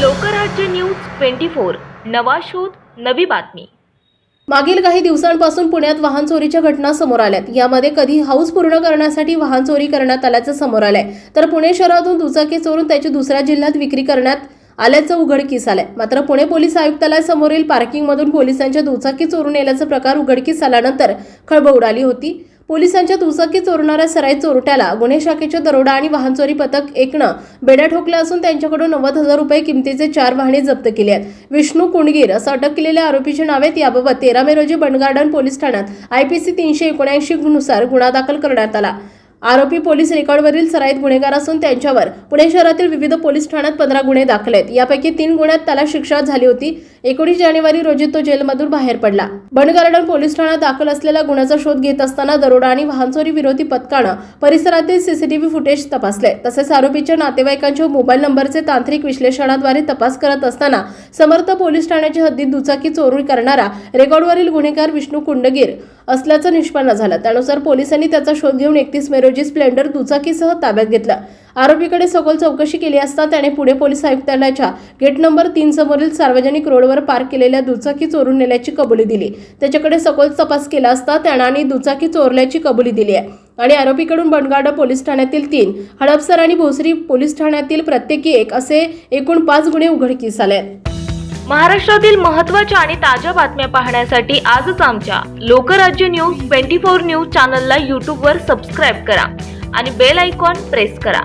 Lokrajya news twenty four नवा शोध नवी बातमी. मागील काही दिवसांपासून पुण्यात वाहन चोरीच्या घटना समोर आल्यात. यामध्ये कधी हाऊस पूर्ण करण्यासाठी वाहन चोरी करण्यात आल्याचं समोर आलंय. तर पुणे शहरातून दुचाकी चोरून त्याची दुसऱ्या जिल्ह्यात विक्री करण्यात आल्याचं उघडकीस आलंय. मात्र पुणे पोलीस आयुक्तालयासमोरील पार्किंगमधून पोलिसांच्या दुचाकी चोरून नेल्याचा प्रकार उघडकीस आल्यानंतर खळबळ उडाली होती. पोलिसांच्या दुचाकी चोरणाऱ्या सराई चोरट्याला गुन्हे शाखेच्या दरोडा आणि वाहन चोरी पथक एकनं बेड्या ठोकल्या असून त्यांच्याकडून नव्वद हजार रुपये किमतीचे चार वाहने जप्त केली आहेत. विष्णू कुंडगीर असं अटक केलेल्या आरोपीचे नाव आहेत. याबाबत तेरा मे रोजी बंडगार्डन पोलीस ठाण्यात आयपीसी तीनशे एकोणऐंशी नुसार गुन्हा दाखल करण्यात आला. आरोपी पोलीस रेकॉर्डवरील सराईत गुन्हेगार असून त्यांच्यावर पुणे शहरातील विविध पोलीस ठाण्यात पंधरा गुन्हे दाखल आहेत. यापैकी तीन गुन्ह्यात त्याला शिक्षा झाली होती. एकोणीस जानेवारी रोजी तो जेलमधून बाहेर पडला. बंडगार्डन पोलीस ठाण्यात दाखल असलेल्या गुन्ह्याचा शोध घेत असताना दरोडा आणि वाहनचोरी विरोधी पथकानं परिसरातील सीसीटीव्ही फुटेज तपासले. तसेच आरोपीच्या नातेवाईकांच्या मोबाईल नंबरचे तांत्रिक विश्लेषणाद्वारे तपास करत असताना समर्थ पोलीस ठाण्याच्या हद्दीत दुचाकी चोरी करणारा रेकॉर्डवरील गुन्हेगार विष्णू कुंडगीर असल्याचं निष्पन्न झालं. त्यानुसार पोलिसांनी त्याचा शोध घेऊन एकतीस मे रोजी स्प्लेंडर दुचाकीसह ताब्यात घेतला. आरोपीकडे सखोल चौकशी केली असता त्याने पुणे पोलीस आयुक्तालयाच्या गेट नंबर तीन समोरील सार्वजनिक रोडवर पार्क केलेल्या दुचाकी चोरून नेल्याची कबुली दिली. त्याच्याकडे सखोल तपास केला असता त्याने दुचाकी चोरल्याची कबुली दिली आहे. आणि आरोपीकडून बनगाडा पोलीस ठाण्यातील तीन हडपसर आणि भोसरी पोलीस ठाण्यातील प्रत्येकी एक असे एकूण पाच गुन्हे उघडकीस आले महाराष्ट्रातील महत्त्वाच्या आणि ताज्या बातम्या पाहण्यासाठी आजच आमच्या Lokrajya news twenty four news चॅनलला यूट्यूबवर सबस्क्राईब करा आणि बेल आयकॉन प्रेस करा.